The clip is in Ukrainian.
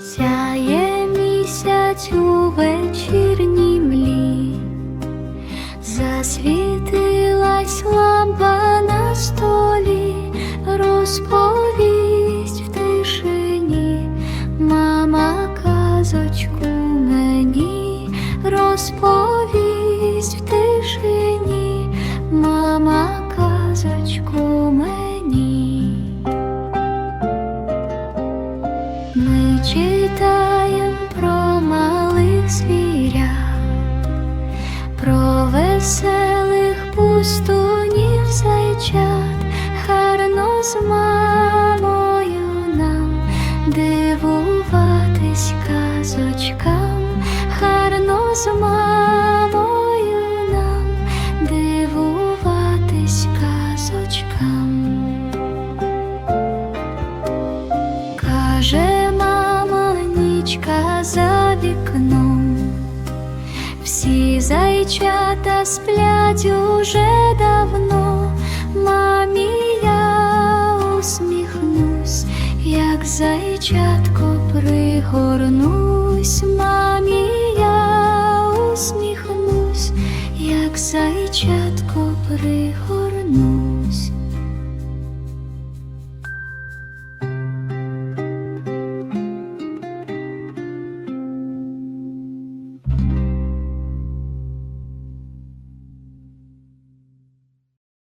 Сяє місяць у вечірній млі, засвітилась лампа на столі, розповість в тишині, мама казочку мені, розповість в тишині, Ми читаємо про малих звіря, про веселих пустунів зайчат, гарно з мамою нам дивуватись Каже мама, нічка за вікном, всі зайчата сплять уже давно, мамі я усміхнусь, як зайчатко пригорнусь, мамі я усміхнусь, як зайчатко пригорнусь.